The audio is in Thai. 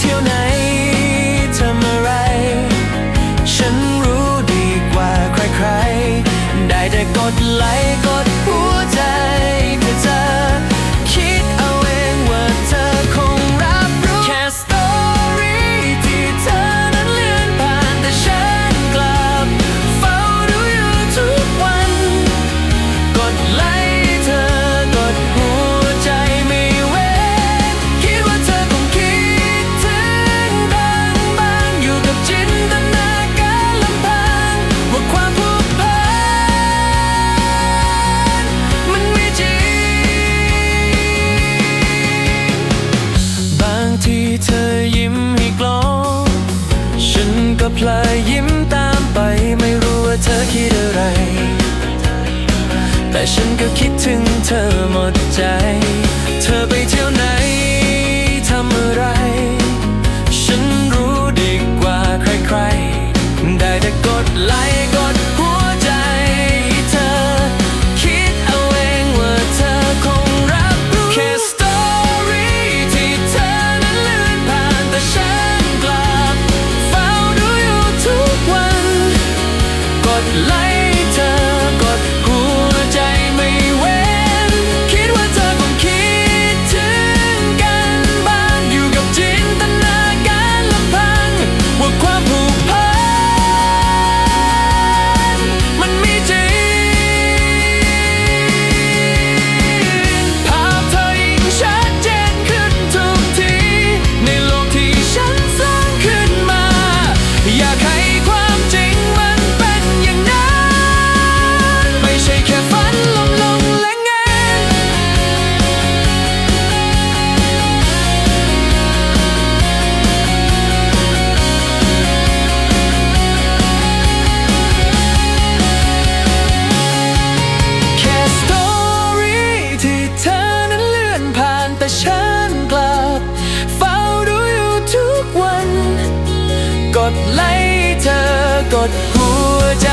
เที่ยวไหนทำอะไร ฉันรู้ดีกว่าใครๆ ได้แต่กดไลค์กดหัว พลายยิ้มตามไปไม่รู้ว่าเธอคิดอะไร แต่ฉันก็คิดถึงเธอหมดใจ เธอไปเที่ยวไหน やか ดไลค์เธอกดหัวใจ